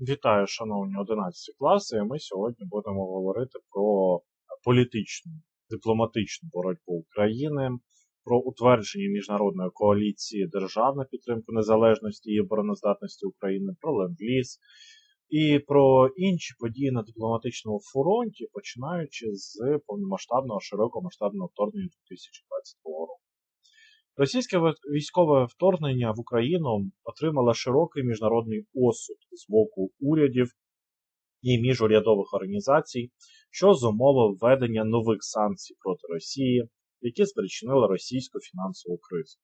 Вітаю, шановні 11 класи. Ми сьогодні будемо говорити про політичну, дипломатичну боротьбу України, про утвердження міжнародної коаліції держав на підтримку незалежності і обороноздатності України, про ленд-ліз і про інші події на дипломатичному фронті, починаючи з повномасштабного широкомасштабного вторгнення 2022 року. Російське військове вторгнення в Україну отримало широкий міжнародний осуд з боку урядів і міжурядових організацій, що зумовив введення нових санкцій проти Росії, які спричинили російську фінансову кризу.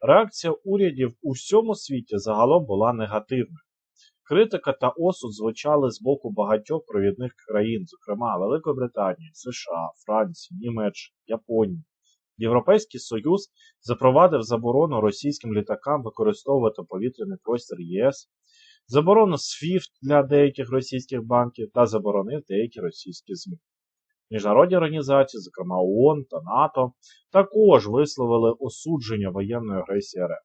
Реакція урядів у всьому світі загалом була негативною. Критика та осуд звучали з боку багатьох провідних країн, зокрема Великої Британії, США, Франції, Німеччини, Японії. Європейський Союз запровадив заборону російським літакам використовувати повітряний простір ЄС, заборону SWIFT для деяких російських банків та заборонив деякі російські ЗМІ. Міжнародні організації, зокрема ООН та НАТО, також висловили осудження воєнної агресії РФ.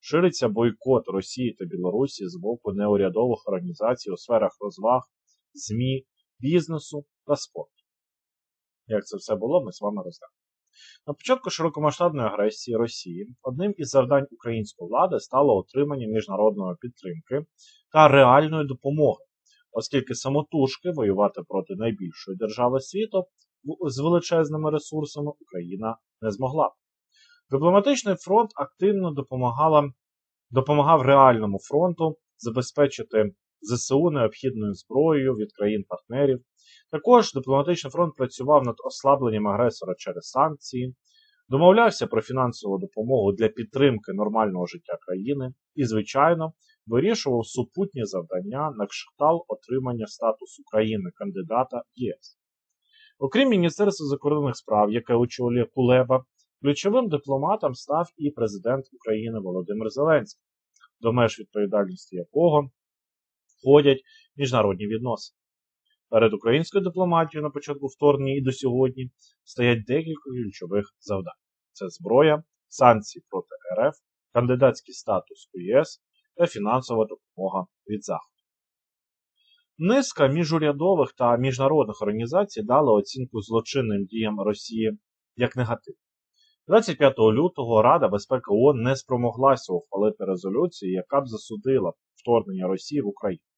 Шириться бойкот Росії та Білорусі з боку неурядових організацій у сферах розваг, ЗМІ, бізнесу та спорту. Як це все було, ми з вами розглянемо. На початку широкомасштабної агресії Росії одним із завдань української влади стало отримання міжнародної підтримки та реальної допомоги, оскільки самотужки воювати проти найбільшої держави світу з величезними ресурсами Україна не змогла. Дипломатичний фронт активно допомагала, допомагав реальному фронту забезпечити ЗСУ необхідною зброєю від країн-партнерів. Також дипломатичний фронт працював над ослабленням агресора через санкції, домовлявся про фінансову допомогу для підтримки нормального життя країни і, звичайно, вирішував супутні завдання на кшталт отримання статусу країни кандидата в ЄС. Окрім Міністерства закордонних справ, яке очолює Кулеба, ключовим дипломатом став і президент України Володимир Зеленський, до меж відповідальності якого входять міжнародні відносини. Перед українською дипломатією на початку вторгнення і до сьогодні стоять декілька ключових завдань: це зброя, санкції проти РФ, кандидатський статус у ЄС та фінансова допомога від Заходу. Низка міжурядових та міжнародних організацій дали оцінку злочинним діям Росії як негатив. 25 лютого Рада безпеки ООН не спромоглася ухвалити резолюцію, яка б засудила вторгнення Росії в Україну.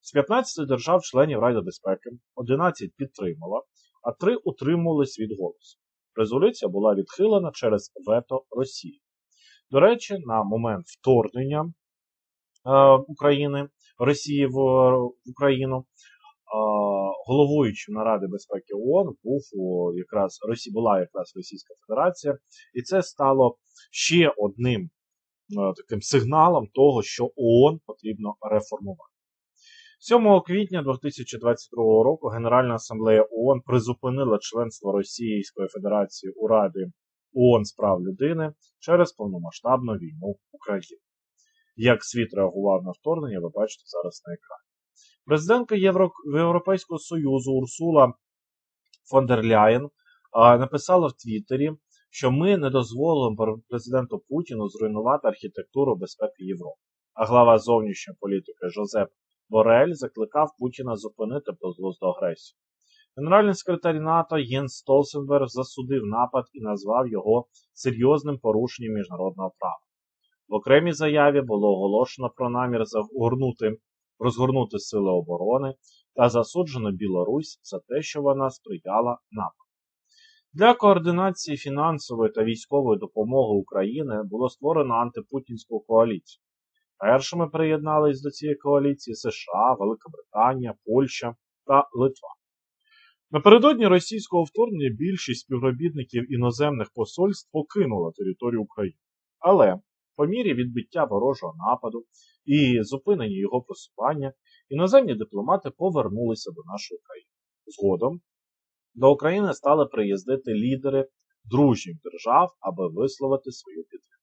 З 15 держав-членів Ради безпеки 11 підтримала, а 3 утримувались від голосу. Резолюція була відхилена через вето Росії. До речі, на момент вторгнення е, України Росії в, Україну. Е, головуючим на Ради безпеки ООН був якраз Росі, була якраз Російська Федерація, і це стало ще одним е, таким сигналом того, що ООН потрібно реформувати. 7 квітня 2022 року Генеральна асамблея ООН призупинила членство Російської Федерації у Раді ООН з прав людини через повномасштабну війну в Україні. Як світ реагував на вторгнення, ви бачите зараз на екрані. Президентка Євро... Європейського Союзу Урсула фон дер Ляєн написала в Твіттері, що ми не дозволимо президенту Путіну зруйнувати архітектуру безпеки Європи. А глава зовнішньої політики Жозеп Борель закликав Путіна зупинити безглузду агресію. Генеральний секретар НАТО Єнс Столсенберг засудив напад і назвав його серйозним порушенням міжнародного права. В окремій заяві було оголошено про намір загорнути, розгорнути сили оборони та засуджено Білорусь за те, що вона сприяла нападу. Для координації фінансової та військової допомоги України було створено антипутінську коаліцію. Першими приєднались до цієї коаліції США, Велика Британія, Польща та Литва. Напередодні російського вторгнення більшість співробітників іноземних посольств покинула територію України. Але по мірі відбиття ворожого нападу і зупинення його просування, іноземні дипломати повернулися до нашої країни. Згодом до України стали приїздити лідери дружніх держав, аби висловити свою підтримку.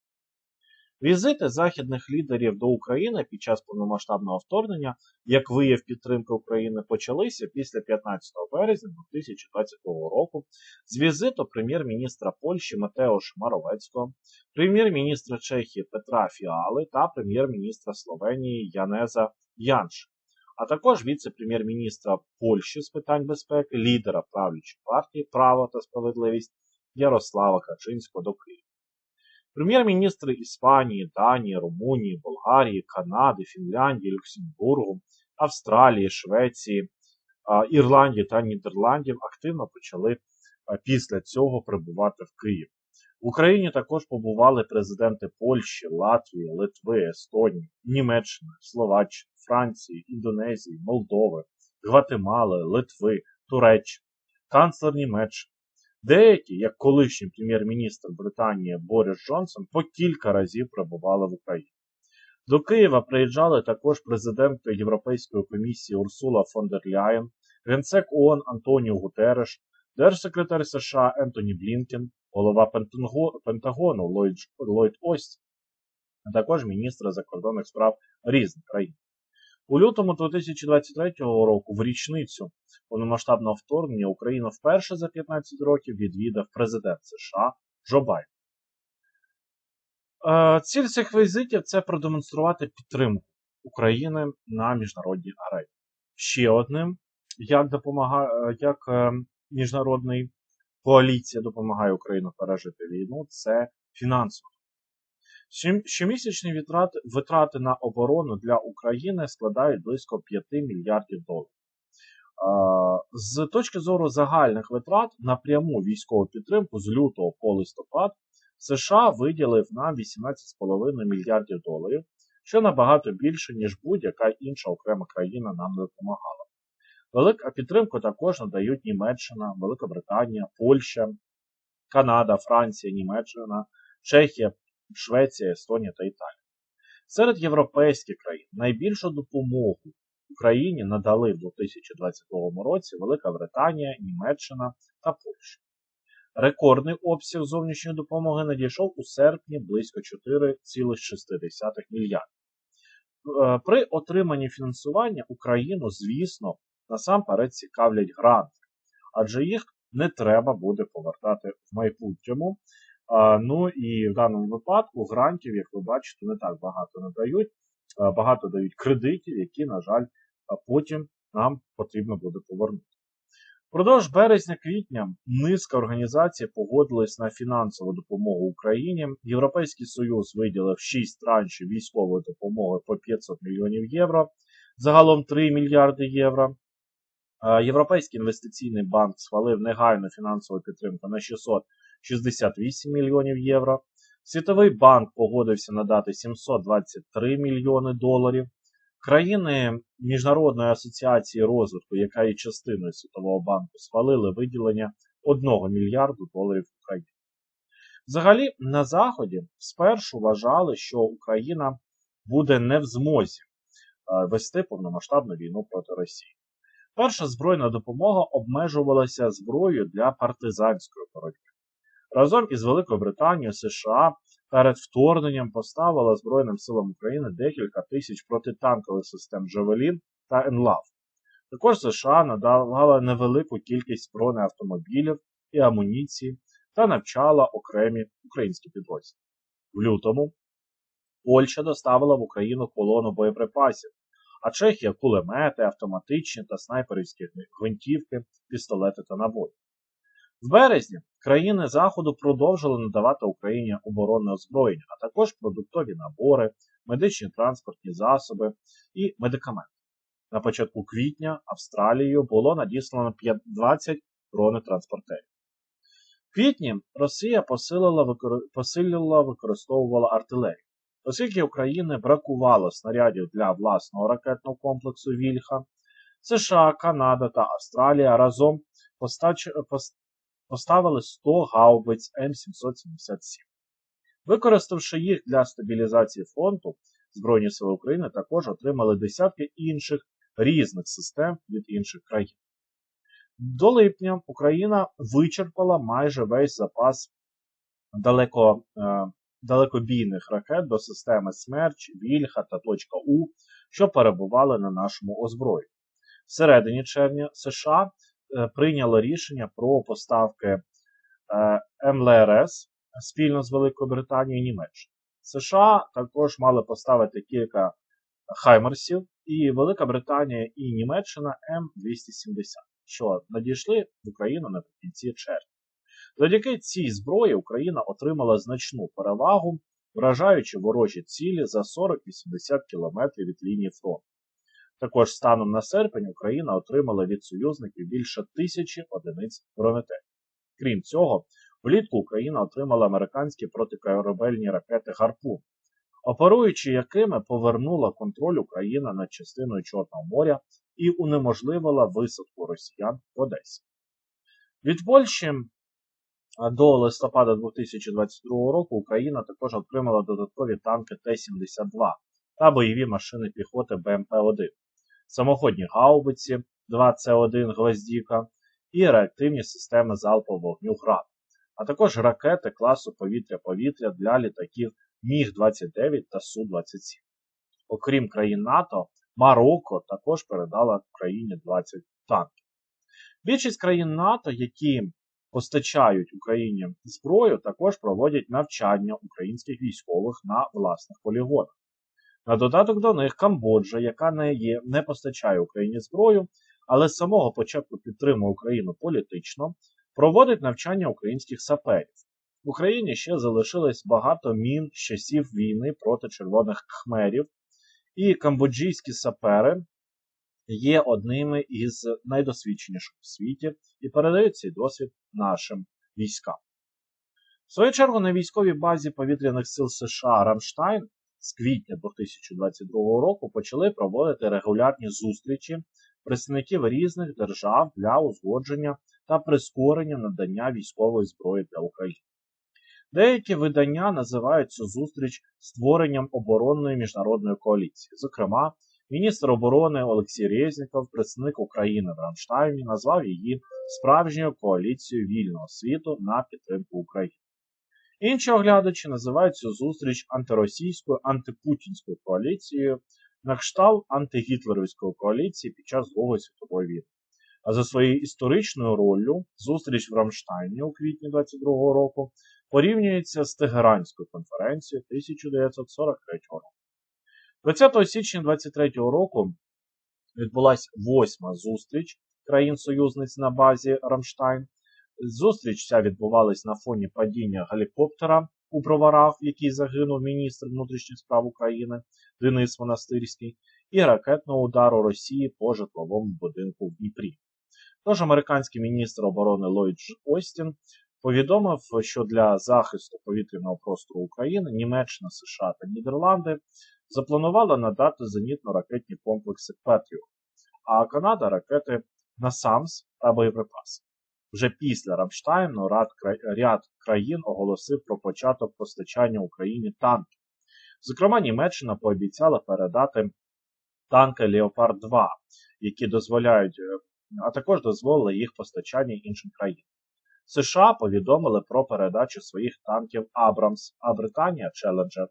Візити західних лідерів до України під час повномасштабного вторгнення, як вияв підтримки України, почалися після 15 березня 2022 року з візиту прем'єр-міністра Польщі Матеоша Маровецького, прем'єр-міністра Чехії Петра Фіали та прем'єр-міністра Словенії Янеза Янш. а також віце-прем'єр-міністра Польщі з питань безпеки, лідера правлячої партії Право та справедливість Ярослава Качинського до Києва. Прем'єр-міністри Іспанії, Данії, Румунії, Болгарії, Канади, Фінляндії, Люксембургу, Австралії, Швеції, Ірландії та Нідерландів активно почали після цього прибувати в Київ. В Україні також побували президенти Польщі, Латвії, Литви, Естонії, Німеччини, Словаччини, Франції, Індонезії, Молдови, Гватемали, Литви, Туреччини, канцлер Німеччини. Деякі, як колишній прем'єр-міністр Британії Борис Джонсон, по кілька разів прибували в Україну. До Києва приїжджали також президент Європейської комісії Урсула фон дер Ляєн, генсек ООН Антоніо Гутереш, держсекретар США Ентоні Блінкен, голова Пентагону Ллойд, Остін, а також міністри закордонних справ різних країн. У лютому 2023 року, в річницю повномасштабного вторгнення, Україну вперше за 15 років відвідав президент США Джо Байден. Е, ціль цих візитів це продемонструвати підтримку України на міжнародній арені. Ще одним, як допомагає, як е, міжнародний коаліція допомагає Україні пережити війну, це фінансово. Щомісячні витрати, на оборону для України складають близько 5 мільярдів доларів. З точки зору загальних витрат на пряму військову підтримку з лютого по листопад США виділив нам 18,5 мільярдів доларів, що набагато більше, ніж будь-яка інша окрема країна нам допомагала. Велика підтримку також надають Німеччина, Велика Британія, Польща, Канада, Франція, Німеччина, Чехія, Швеція, Естонія та Італія. Серед європейських країн найбільшу допомогу Україні надали в 2022 році Велика Британія, Німеччина та Польща. Рекордний обсяг зовнішньої допомоги надійшов у серпні близько 4,6 мільярдів. Е, при отриманні фінансування Україну, звісно, насамперед цікавлять гранти, адже їх не треба буде повертати в майбутньому. Ну і в даному випадку грантів, як ви бачите, не так багато надають. Багато дають кредитів, які, на жаль, потім нам потрібно буде повернути. Впродовж березня-квітня низка організацій погодились на фінансову допомогу Україні. Європейський Союз виділив 6 траншів військової допомоги по 500 мільйонів євро, загалом 3 мільярди євро. Європейський інвестиційний банк схвалив негайну фінансову підтримку на 668 мільйонів євро. Світовий банк погодився надати 723 мільйони доларів. Країни Міжнародної асоціації розвитку, яка є частиною Світового банку, схвалили виділення 1 мільярду доларів Україні. Взагалі, на Заході спершу вважали, що Україна буде не в змозі вести повномасштабну війну проти Росії. Перша збройна допомога обмежувалася зброєю для партизанської боротьби. Разом із Великою Британією США перед вторгненням поставила Збройним силам України декілька тисяч протитанкових систем Джавелін та ЕНЛАВ. Також США надавала невелику кількість бронеавтомобілів і амуніції та навчала окремі українські підрозділи. В лютому Польща доставила в Україну колону боєприпасів, а Чехія кулемети, автоматичні та снайперівські гвинтівки, пістолети та набої. В березні країни Заходу продовжили надавати Україні оборонне озброєння, а також продуктові набори, медичні транспортні засоби і медикаменти. На початку квітня Австралією було надіслано 20 бронетранспортерів. В квітні Росія посилила, посилила використовувала артилерію. Оскільки України бракувало снарядів для власного ракетного комплексу Вільха, США, Канада та Австралія разом. Поставили 100 гаубиць М777. Використавши їх для стабілізації фронту, Збройні Сили України також отримали десятки інших різних систем від інших країн. До липня Україна вичерпала майже весь запас далеко е, далекобійних ракет до системи Смерч, Вільха та точка У, що перебували на нашому озброєнні. В середині червня США прийняло рішення про поставки е, МЛРС спільно з Великою Британією і Німеччиною. США також мали поставити кілька Хаймерсів і Велика Британія і Німеччина М270, що надійшли в Україну наприкінці червня. Завдяки цій зброї Україна отримала значну перевагу, вражаючи ворожі цілі за 40-80 кілометрів від лінії фронту. Також станом на серпень Україна отримала від союзників більше тисячі одиниць бронетехніки. Крім цього, влітку Україна отримала американські протикорабельні ракети Гарпун, оперуючи якими повернула контроль Україна над частиною Чорного моря і унеможливила висадку росіян в Одесі. Від Польщі до листопада 2022 року Україна також отримала додаткові танки Т-72 та бойові машини піхоти БМП-1, самоходні гаубиці 2С1 Гвоздіка і реактивні системи залпового вогню ГРАД, а також ракети класу повітря-повітря для літаків Міг-29 та Су-27. Окрім країн НАТО, Марокко також передала Україні 20 танків. Більшість країн НАТО, які постачають Україні зброю, також проводять навчання українських військових на власних полігонах. На додаток до них Камбоджа, яка не є, не постачає Україні зброю, але з самого початку підтримує Україну політично, проводить навчання українських саперів. В Україні ще залишилось багато мін з часів війни проти червоних кхмерів, і камбоджійські сапери є одними із найдосвідченіших у світі і передають цей досвід нашим військам. В свою чергу на військовій базі повітряних сил США Рамштайн з квітня 2022 року почали проводити регулярні зустрічі представників різних держав для узгодження та прискорення надання військової зброї для України. Деякі видання називають цю зустріч створенням оборонної міжнародної коаліції. Зокрема, міністр оборони Олексій Резніков, представник України в Рамштайні, назвав її справжньою коаліцією вільного світу на підтримку України. Інші оглядачі називають цю зустріч антиросійською антипутінською коаліцією на кшталт антигітлерівської коаліції під час Другої світової війни. А за своєю історичною роллю зустріч в Рамштайні у квітні 22 року порівнюється з Тегеранською конференцією 1943 року. 20 січня 23 року відбулася восьма зустріч країн-союзниць на базі Рамштайн. Зустріч ця відбувалась на фоні падіння гелікоптера у броварах, в якій загинув міністр внутрішніх справ України Денис Монастирський, і ракетного удару Росії по житловому будинку в Дніпрі. Тож американський міністр оборони Ллойд Остін повідомив, що для захисту повітряного простору України Німеччина, США та Нідерланди запланували надати зенітно-ракетні комплекси Петріо, а Канада ракети Насамс та боєприпаси. Вже після Рамштайну ряд країн оголосив про початок постачання Україні танків. Зокрема, Німеччина пообіцяла передати танки Леопард 2, які дозволяють, е, а також дозволили їх постачання іншим країнам. США повідомили про передачу своїх танків Абрамс, а Британія Челенджер.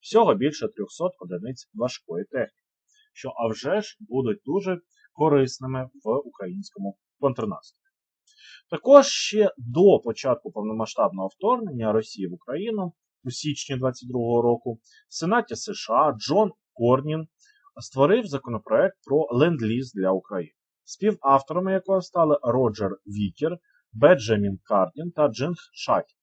Всього більше 300 одиниць важкої техніки, що а вже ж будуть дуже корисними в українському контрнаступі. Також ще до початку повномасштабного вторгнення Росії в Україну у січні 2022 року в Сенаті США Джон Корнін створив законопроект про ленд-ліз для України, співавторами якого стали Роджер Вікер, Беджамін Кардін та Джинг Шахін.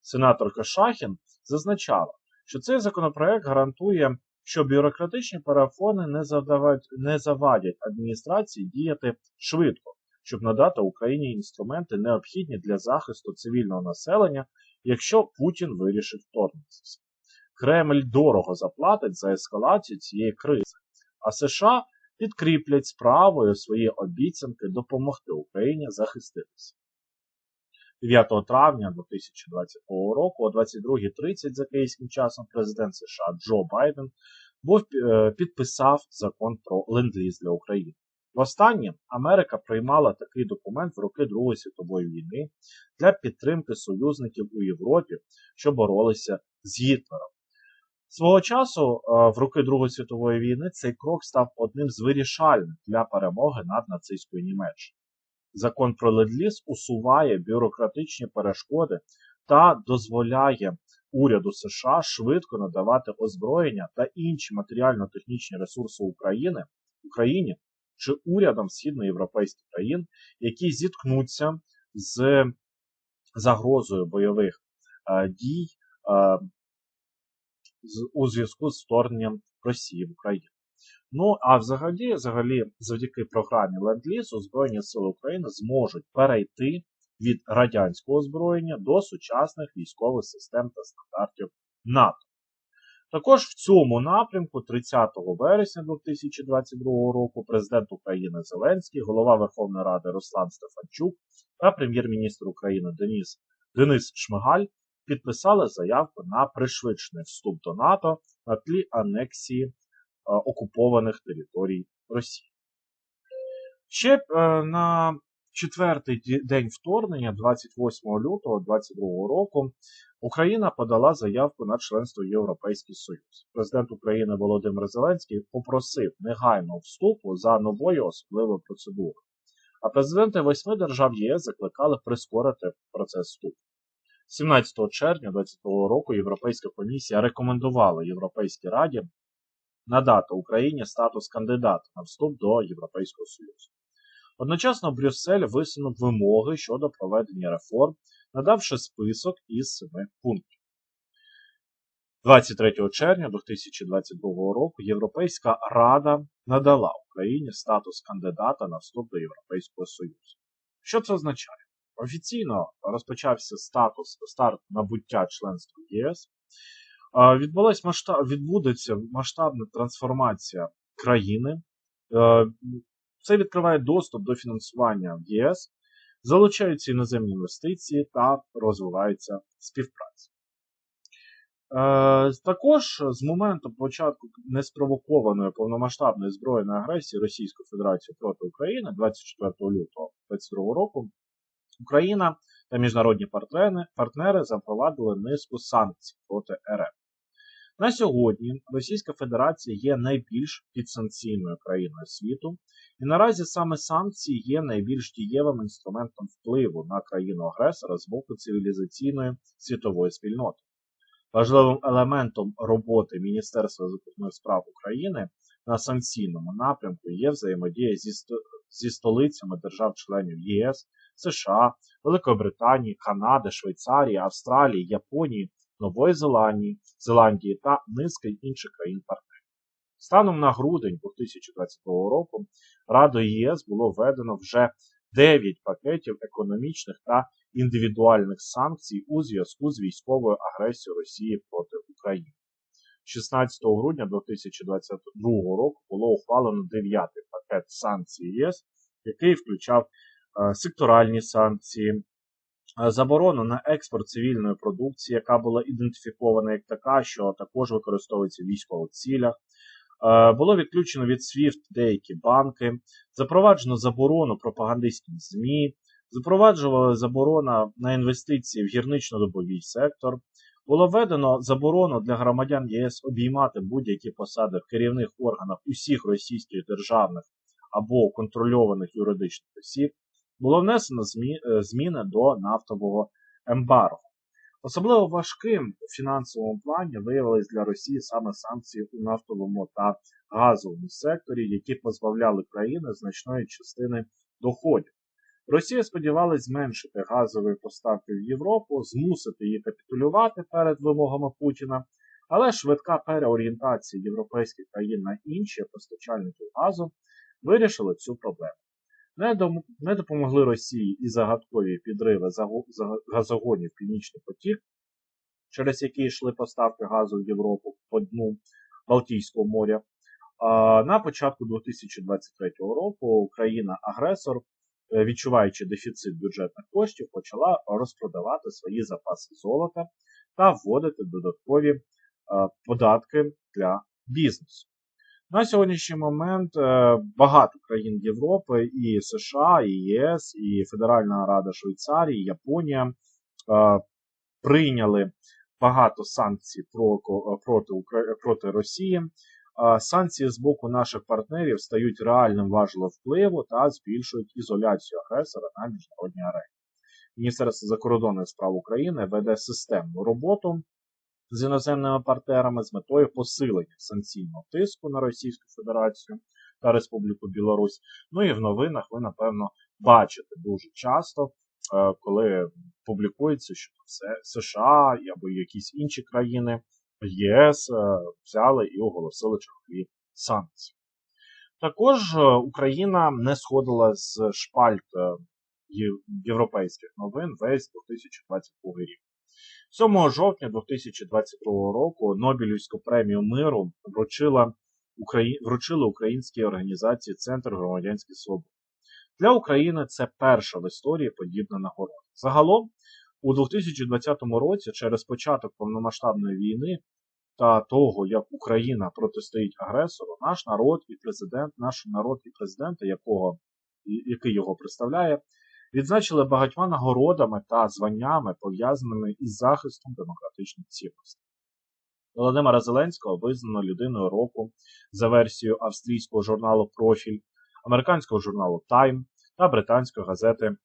Сенаторка Шахін зазначала, що цей законопроект гарантує, що бюрократичні парафони не, завдавать, не завадять адміністрації діяти швидко, щоб надати Україні інструменти, необхідні для захисту цивільного населення, якщо Путін вирішить вторгнутися. Кремль дорого заплатить за ескалацію цієї кризи, а США підкріплять справою свої обіцянки допомогти Україні захиститися. 9 травня 2022 року, о 22.30 за київським часом, президент США Джо Байден був е, підписав закон про ленд-ліз для України. Востаннє Америка приймала такий документ в роки Другої світової війни для підтримки союзників у Європі, що боролися з Гітлером. Свого часу, е, в роки Другої світової війни, цей крок став одним з вирішальних для перемоги над нацистською Німеччиною. Закон про ленд-ліз усуває бюрократичні перешкоди та дозволяє уряду США швидко надавати озброєння та інші матеріально-технічні ресурси України Україні чи урядам східноєвропейських країн, які зіткнуться з загрозою бойових е, дій е, у зв'язку з вторгненням Росії в Україну. Ну, а взагалі, взагалі, завдяки програмі Ленд-Лізу Збройні Сили України зможуть перейти від радянського озброєння до сучасних військових систем та стандартів НАТО. Також в цьому напрямку 30 вересня 2022 року президент України Зеленський, голова Верховної Ради Руслан Стефанчук та прем'єр-міністр України Денис, Денис Шмигаль підписали заявку на пришвидшений вступ до НАТО на тлі анексії е, окупованих територій Росії. Ще е, на четвертий день вторгнення, 28 лютого 2022 року, Україна подала заявку на членство в Європейський Союз. Президент України Володимир Зеленський попросив негайного вступу за новою особливою процедурою. А президенти восьми держав ЄС закликали прискорити процес вступу. 17 червня 2022 року Європейська комісія рекомендувала Європейській Раді надати Україні статус кандидата на вступ до Європейського Союзу. Одночасно Брюссель висунув вимоги щодо проведення реформ, надавши список із семи пунктів. 23 червня 2022 року Європейська Рада надала Україні статус кандидата на вступ до Європейського Союзу. Що це означає? Офіційно розпочався статус старт набуття членства ЄС. Відбулась масштаб, відбудеться масштабна трансформація країни. Це відкриває доступ до фінансування ЄС, залучаються іноземні інвестиції та розвивається співпраця. Е, також з моменту початку неспровокованої повномасштабної збройної агресії Російської Федерації проти України 24 лютого 2022 року Україна та міжнародні партнери, партнери запровадили низку санкцій проти РФ. На сьогодні Російська Федерація є найбільш підсанкційною країною світу, і наразі саме санкції є найбільш дієвим інструментом впливу на країну-агресора з боку цивілізаційної світової спільноти. Важливим елементом роботи Міністерства закордонних справ України на санкційному напрямку є взаємодія зі, зі столицями держав-членів ЄС, США, Великої Британії, Канади, Швейцарії, Австралії, Японії, Нової Зеландії, Зеландії та низки інших країн-партнерів. Станом на грудень 2022 року Радою ЄС було введено вже 9 пакетів економічних та індивідуальних санкцій у зв'язку з військовою агресією Росії проти України. 16 грудня 2022 року було ухвалено 9 пакет санкцій ЄС, який включав е, секторальні санкції, заборону на експорт цивільної продукції, яка була ідентифікована як така, що також використовується в військових цілях. Е, було відключено від SWIFT деякі банки, запроваджено заборону пропагандистських ЗМІ, запроваджували заборона на інвестиції в гірнично-добовий сектор. Було введено заборону для громадян ЄС обіймати будь-які посади в керівних органах усіх російських державних або контрольованих юридичних осіб було внесено е, зміни до нафтового ембарго. Особливо важким у фінансовому плані виявились для Росії саме санкції у нафтовому та газовому секторі, які позбавляли країни значної частини доходів. Росія сподівалась зменшити газові поставки в Європу, змусити її капітулювати перед вимогами Путіна, але швидка переорієнтація європейських країн на інші постачальники газу вирішила цю проблему. Не допомогли Росії і загадкові підриви газогонів Північний потік, через які йшли поставки газу в Європу по дну Балтійського моря. На початку 2023 року Україна-агресор, е, відчуваючи дефіцит бюджетних коштів, почала розпродавати свої запаси золота та вводити додаткові е, податки для бізнесу. На сьогоднішній момент е, багато країн Європи, і США, і ЄС, і Федеральна Рада Швейцарії, Японія е, прийняли багато санкцій проти Росії. Санкції з боку наших партнерів стають реальним важливим впливу та збільшують ізоляцію агресора на міжнародній арені. Міністерство закордонних справ України веде системну роботу з іноземними партнерами з метою посилення санкційного тиску на Російську Федерацію, та Республіку Білорусь. Ну і в новинах ви, напевно, бачите дуже часто, е, коли публікується, що це США або якісь інші країни ЄС е, взяли і оголосили чергові санкції. Також е, Україна не сходила з шпальт європейських новин весь 2022 рік. 7 жовтня 2022 року Нобелівську премію миру вручила Украї... вручили українській організації Центр громадянських свобод. Для України це перша в історії подібна нагорода. Загалом, у 2020 році, через початок повномасштабної війни та того, як Україна протистоїть агресору, наш народ і президент, наш народ і президент, якого, який його представляє, відзначили багатьма нагородами та званнями, пов'язаними із захистом демократичних цінностей. Володимира Зеленського визнано людиною року за версією австрійського журналу Профіль, американського журналу Time та британської газети е,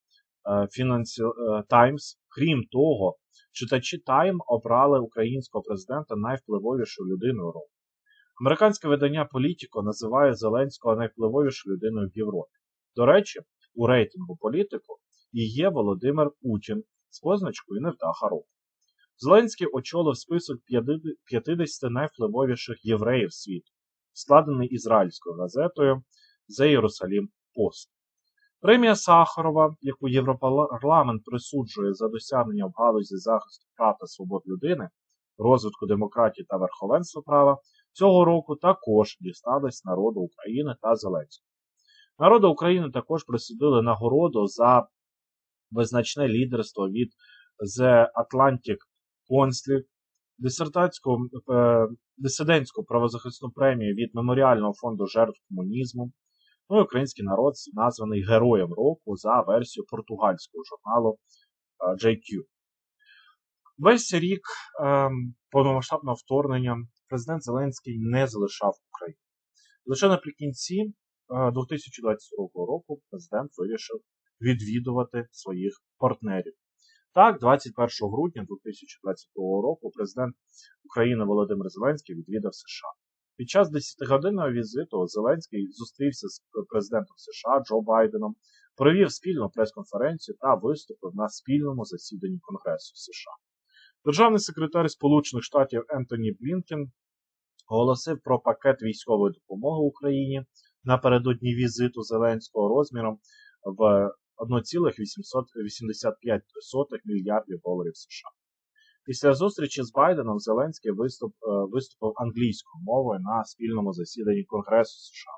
Financial е, Times. Крім того, читачі Time обрали українського президента найвпливовішою людиною року. Американське видання Політіко називає Зеленського найвпливовішою людиною в Європі. До речі, у рейтингу політику і є Володимир Путін з позначкою невдаха року. Зеленський очолив список 50 найвпливовіших євреїв світу, складений ізраїльською газетою The Jerusalem Post. Премія Сахарова, яку Європарламент присуджує за досягнення в галузі захисту прав та свобод людини, розвитку демократії та верховенства права, цього року також дісталась народу України та Зеленського. Народу України також присудили нагороду за визначне лідерство від The Atlantic Council, е, дисидентську правозахисну премію від Меморіального фонду жертв комунізму. Ну і український народ названий Героєм року за версією португальського журналу е, JQ. Весь рік е, повномасштабного вторгнення президент Зеленський не залишав Україну. Лише наприкінці 2022 року президент вирішив відвідувати своїх партнерів. Так, 21 грудня 2022 року президент України Володимир Зеленський відвідав США. Під час 10-годинного візиту Зеленський зустрівся з президентом США Джо Байденом, провів спільну прес-конференцію та виступив на спільному засіданні Конгресу США. Державний секретар Сполучених Штатів Ентоні Блінкен оголосив про пакет військової допомоги Україні напередодні візиту Зеленського розміром в 1,885 мільярдів доларів США. Після зустрічі з Байденом Зеленський виступ, е, виступив англійською мовою на спільному засіданні Конгресу США.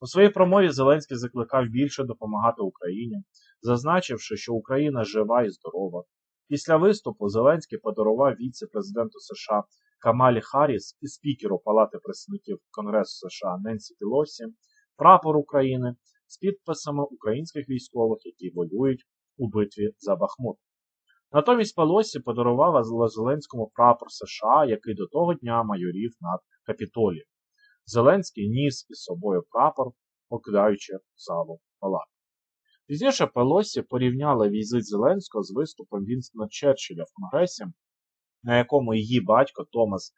У своїй промові Зеленський закликав більше допомагати Україні, зазначивши, що Україна жива і здорова. Після виступу Зеленський подарував віце-президенту США Камалі Харріс і спікеру Палати представників Конгресу США Ненсі Пілосі прапор України з підписами українських військових, які воюють у битві за Бахмут. Натомість Пелосі подарував Зеленському прапор США, який до того дня майорів над Капітолієм. Зеленський ніс із собою прапор, покидаючи залу палати. Пізніше Пелосі порівняла візит Зеленського з виступом Вінстона Черчилля в Конгресі, на якому її батько Томас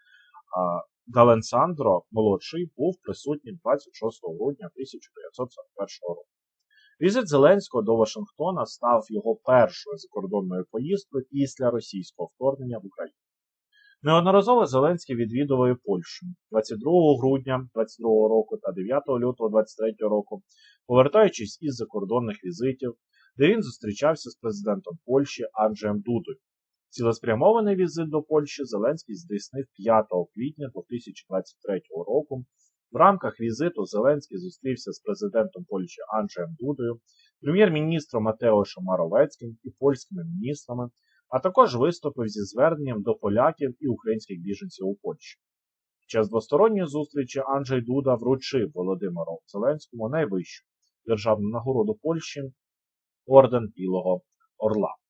Галенсандро молодший був присутній 26 грудня 1941 року. Візит Зеленського до Вашингтона став його першою закордонною поїздкою після російського вторгнення в Україну. Неодноразово Зеленський відвідував Польщу 22 грудня 22 року та 9 лютого 23 року, повертаючись із закордонних візитів, де він зустрічався з президентом Польщі Анджеєм Дудою. Цілеспрямований візит до Польщі Зеленський здійснив 5 квітня 2023 року. В рамках візиту Зеленський зустрівся з президентом Польщі Анджеєм Дудою, прем'єр-міністром Матеошем Маровецьким і польськими міністрами, а також виступив зі зверненням до поляків і українських біженців у Польщі. Під час двосторонньої зустрічі Анджей Дуда вручив Володимиру Зеленському найвищу державну нагороду Польщі орден Білого Орла.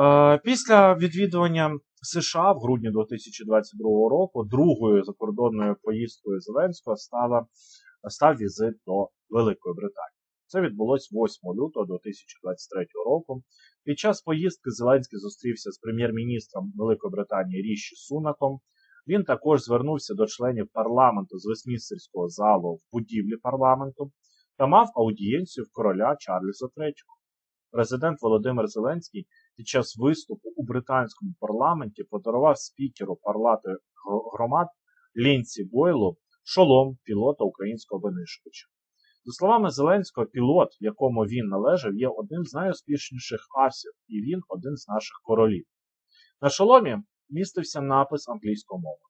Е, після відвідування США в грудні 2022 року другою закордонною поїздкою Зеленського стала, став візит до Великої Британії. Це відбулось 8 лютого 2023 року. Під час поїздки Зеленський зустрівся з прем'єр-міністром Великої Британії Ріші Сунаком, Він також звернувся до членів парламенту з Вестмінстерського залу в будівлі парламенту та мав аудієнцію в короля Чарльза III. Президент Володимир Зеленський під час виступу у британському парламенті подарував спікеру парлати громад Лінці Бойлу шолом пілота українського винищувача. За словами Зеленського, пілот, якому він належав, є одним з найуспішніших асів, і він один з наших королів. На шоломі містився напис англійською мовою.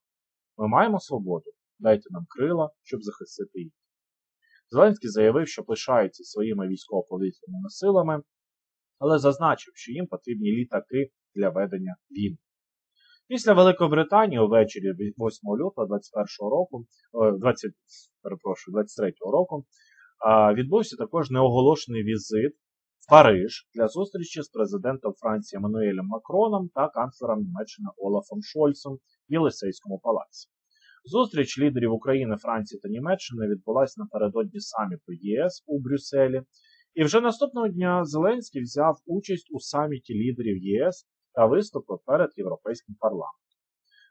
Ми маємо свободу, дайте нам крила, щоб захистити їх. Зеленський заявив, що пишається своїми військово-повітряними силами, але зазначив, що їм потрібні літаки для ведення війни. Після Великої Британії увечері 8 лютого 21 року, 20, перепрошую, 23 року відбувся також неоголошений візит в Париж для зустрічі з президентом Франції Еммануелем Макроном та канцлером Німеччини Олафом Шольцем в Єлисейському палаці. Зустріч лідерів України, Франції та Німеччини відбулася напередодні саміту ЄС у Брюсселі. І вже наступного дня Зеленський взяв участь у саміті лідерів ЄС та виступив перед Європейським парламентом.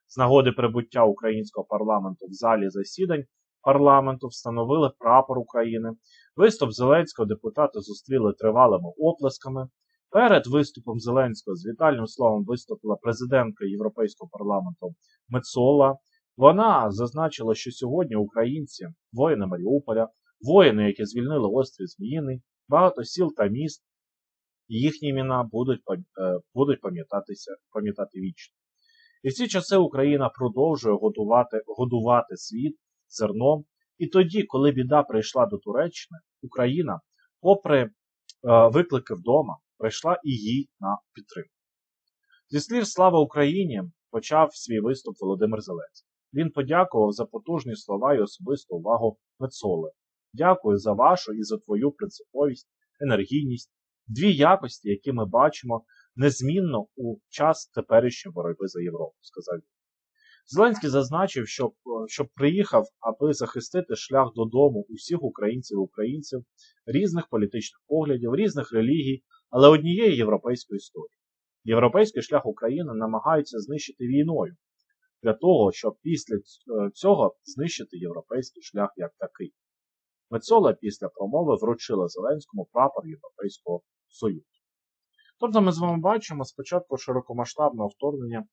З нагоди прибуття українського парламенту в залі засідань парламенту встановили прапор України. Виступ Зеленського депутати зустріли тривалими оплесками. Перед виступом Зеленського з вітальним словом виступила президентка Європейського парламенту Мецола. Вона зазначила, що сьогодні українці, воїни Маріуполя, воїни, які звільнили острів Зміїний, багато сіл та міст, їхні імена будуть е, будуть пам'ятатися пам'ятати вічно. І в ці часи Україна продовжує годувати, годувати світ зерном. І тоді, коли біда прийшла до Туреччини, Україна, попри е, виклики вдома, прийшла і їй на підтримку. Зі слів Слава Україні почав свій виступ Володимир Зеленський. Він подякував за потужні слова і особисту увагу Мецоли. Дякую за вашу і за твою принциповість, енергійність, дві якості, які ми бачимо незмінно у час теперішньої боротьби за Європу, сказав він. Зеленський зазначив, що, що приїхав, аби захистити шлях додому усіх українців і українців різних політичних поглядів, різних релігій, але однієї європейської історії. Європейський шлях України намагаються знищити війною для того, щоб після цього знищити європейський шлях як такий. Мецола після промови вручила Зеленському прапор Європейського Союзу. Тобто ми з вами бачимо спочатку широкомасштабного вторгнення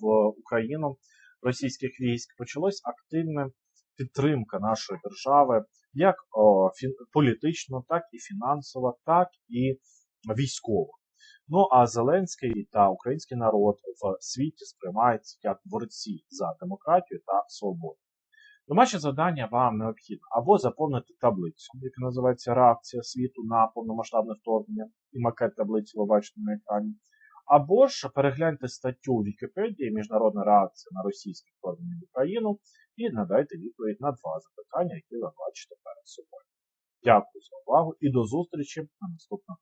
в Україну російських військ почалась активна підтримка нашої держави, як політично, так і фінансово, так і військово. Ну а Зеленський та український народ в світі сприймаються як борці за демократію та свободу. Домашнє завдання вам необхідно або заповнити таблицю, яка називається реакція світу на повномасштабне вторгнення, і макет таблиці ви бачите на екрані. Або ж перегляньте статтю Вікіпедії Міжнародна реакція на російське вторгнення в Україну і надайте відповідь на два запитання, які ви бачите перед собою. Дякую за увагу і до зустрічі на наступних